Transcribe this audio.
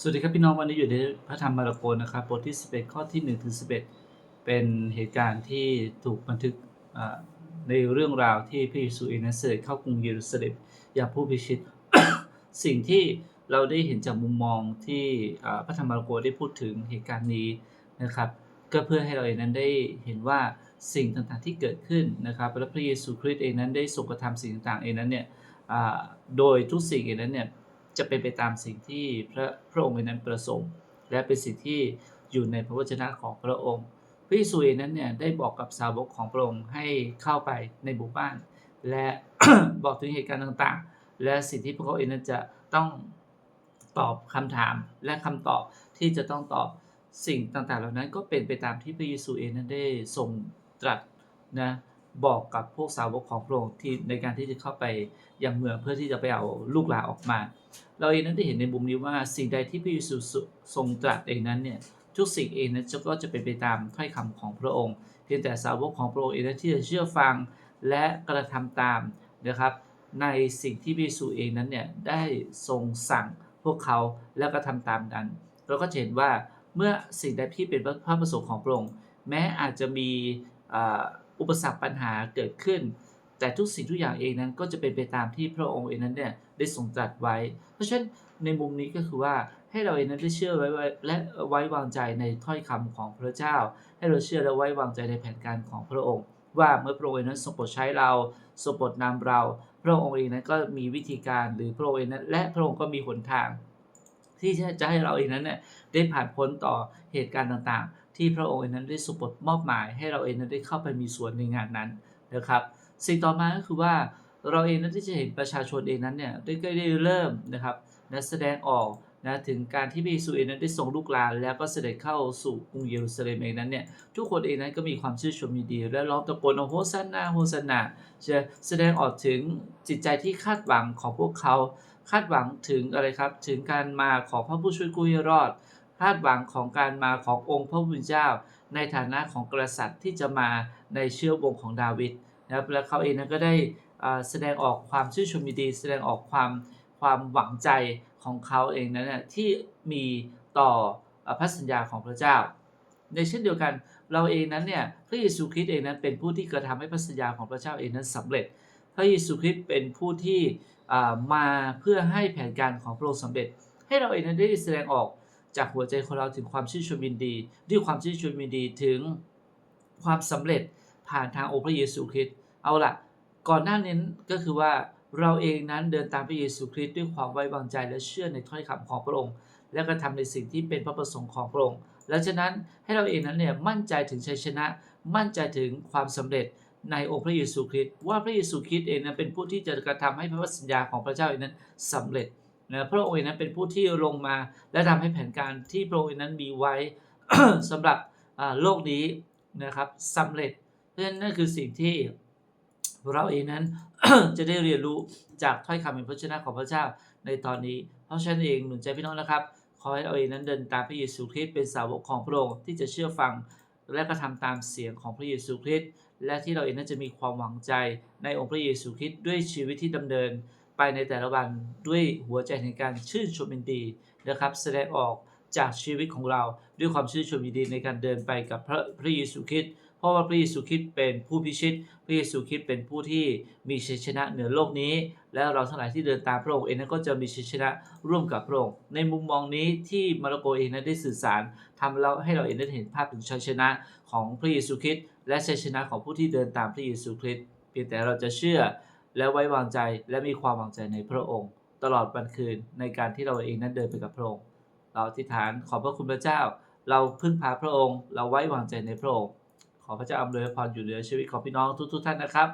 สวัสดีครับพี่น้องวันนี้อยู่ในพระธรรมมาระโกนะครับบทที่ 11 ข้อที่1ถึง11 เป็นเหตุการณ์ที่ถูกบันทึกในเรื่องราวที่พระเยซูเองนั้นเสด็จเข้ากรุงเยรูซาเล็มอย่างผู้พิชิต สิ่งที่เราได้เห็นจากมุมมองที่พระธรรมมาระโกได้พูดถึงเหตุการณ์นี้นะครับ ก็เพื่อให้เราเองนั้นได้เห็นว่าสิ่งต่างๆที่เกิดขึ้นนะครับและพระเยซูคริสต์เองนั้นได้ทรงกระทำสิ่งต่างๆเองนั้นเนี่ยโดยทุกสิ่งเองนั้นเนี่ย จะเป็นไปตามสิ่งที่พระพระองค์เองนั้นประสงค์ และเป็นสิ่งที่อยู่ในพระวจนะของพระองค์พระเยซูเองนั้นเนี่ยได้บอกกับสาวกของพระองค์ให้เข้าไปในหมู่บ้าน และบอกถึงเหตุการณ์ต่างๆ และสิ่งที่พวกเขาเองนั้นจะต้องตอบคำถามและคำตอบที่จะต้องตอบสิ่งต่างๆ เหล่านั้นก็เป็นไปตามที่พระเยซูเองนั้นได้ทรงตรัสนะ บอกกับพวกสาวกของพระองค์ที่ในการที่จะเข้าไปยังเมืองเพื่อที่จะไปเอาลูกหลานออกมา เราเองนั้นได้เห็นในมุมนี้ว่าสิ่งใดที่พระเยซูทรงตรัสเองนั้นเนี่ยทุกสิ่งเองนั้นก็จะเป็นไปตามถ้อยคำของพระองค์ เพียงแต่สาวกของพระองค์เองนั้นที่จะเชื่อฟังและกระทำตามนะครับ ในสิ่งที่พระเยซูเองนั้นเนี่ยได้ทรงสั่งพวกเขาแล้วก็ทำตามนั้น เราก็จะเห็นว่าเมื่อสิ่งใดที่เป็นพระประสงค์ของพระองค์แม้อาจจะมี อุปสรรคปัญหาเกิดขึ้น แต่ทุกสิ่งทุกอย่างเองนั้นก็จะเป็นไปตามที่พระองค์เองนั้นเนี่ยได้ทรงตรัสไว้ เพราะฉะนั้นในมุมนี้ก็คือว่าให้เราเองนั้นได้เชื่อไว้ไว้และไว้วางใจในถ้อยคำของพระเจ้า ให้เราเชื่อและไว้วางใจในแผนการของพระองค์ ว่าเมื่อพระองค์เองนั้นทรงโปรดใช้เราทรงโปรดนำเรา พระองค์เองนั้นก็มีวิธีการหรือพระองค์เองนั้นและพระองค์ก็มีหนทาง ที่จะให้เราเองนั้นเนี่ยได้ผ่านพ้นต่อเหตุการณ์ต่างๆ ที่พระองค์เองนั้นได้ทรงโปดมอบหมายให้เราเองนั้นได้เข้าไปมีส่วนในงานนั้นนะครับ สิ่งต่อมาก็คือว่าเราเองนั้นที่จะเห็นประชาชนเองนั้นเนี่ยได้ก็ได้เริ่มนะครับนะแสดงออกนะถึงการที่พระเยซูเองนั้นได้ทรงลูกหลาน แล้วก็เสด็จเข้าสู่กรุงเยรูซาเล็มเองนั้นเนี่ยทุกคนเองนั้นก็มีความชื่นชมยินดี และร้องตะโกนโฮซันนาโฮซันนาจะแสดงออกถึงจิตใจที่คาดหวังของพวกเขา คาดหวังถึงอะไรครับ ถึงการมาของพระผู้ช่วยกู้ให้รอด คาดหวังของการมาขององค์พระผู้เป็นเจ้า ในฐานะของกษัตริย์ที่จะมาในเชื้อวงของดาวิดนะครับและเขาเองนั้นก็ได้แสดงออกความชื่นชมยินดี แสดงออกความความหวังใจของเขาเองนั้นนะที่มีต่อพระสัญญาของพระเจ้า ในเช่นเดียวกันเราเองนั้นเนี่ยพระเยซูคริสต์เองนั้นเป็นผู้ที่กระทำให้พระสัญญาของพระเจ้าเองนั้นสำเร็จ พระเยซูคริสต์เป็นผู้ที่มาเพื่อให้แผนการของพระองค์สำเร็จ ให้เราเองนั้นได้แสดงออกจากหัวใจของเราถึงความชื่นชมยินดี ด้วยความชื่นชมยินดีถึงความสำเร็จผ่านทางองค์พระเยซูคริสต์เอาล่ะก่อนหน้านี้ก็คือว่าเราเองนั้นเดินตามพระเยซูคริสต์ด้วยความไว้วางใจและเชื่อในถ้อยคำของพระองค์ และก็ทำในสิ่งที่เป็นพระประสงค์ของพระองค์และฉะนั้นให้เราเองนั้นเนี่ยมั่นใจถึงชัยชนะ มั่นใจถึงความสำเร็จ ในองค์พระเยซูคริสต์ว่าพระเยซูคริสต์เองนั้นเป็นผู้ที่จะกระทำให้พระสัญญาของพระเจ้าเองนั้นสำเร็จนะพระองค์เองนั้นเป็นผู้ที่ลงมาและทำให้แผนการที่พระองค์เองนั้นมีไว้สำหรับโลกนี้นะครับสำเร็จเพราะฉะนั้นนั่นคือสิ่งที่เราเองนั้นจะได้เรียนรู้จากถ้อยคำเป็นพระชนะของพระเจ้าในตอนนี้ เพราะฉะนั้นเองหนุนใจพี่น้องนะครับขอให้เราเองนั้นเดินตามพระเยซูคริสต์เป็นสาวกของพระองค์ที่จะเชื่อฟังและก็ทำตามเสียงของพระเยซูคริสต์ และที่เราเองนั้นจะมีความหวังใจในองค์พระเยซูคริสต์ด้วยชีวิตที่ดำเนินไปในแต่ละวันด้วยหัวใจแห่งการชื่นชมยินดีนะครับ แสดงออกจากชีวิตของเราด้วยความชื่นชมยินดีในการเดินไปกับพระพระเยซูคริสต์เพราะว่าพระเยซูคริสต์เป็นผู้พิชิต พระเยซูคริสต์เป็นผู้ที่มีชัยชนะเหนือโลกนี้ และเราทั้งหลายที่เดินตามพระองค์เองนั้นก็จะมีชัยชนะร่วมกับพระองค์ ในมุมมองนี้ที่มาระโกเองนั้นได้สื่อสารทำเราให้เราเองได้เห็นภาพถึงชัยชนะของพระเยซูคริสต์ และชัยชนะของผู้ที่เดินตามพระเยซูคริสต์เพียงแต่เราจะเชื่อและไว้วางใจและมีความวางใจในพระองค์ ตลอดวันคืนในการที่เราเองนั้นเดินไปกับพระองค์ เราอธิษฐานขอบพระคุณพระเจ้า เราพึ่งพาพระองค์ เราไว้วางใจในพระองค์ ขอพระเจ้าอำนวยพรอยู่เหนือชีวิตของพี่น้องทุกๆท่านนะครับ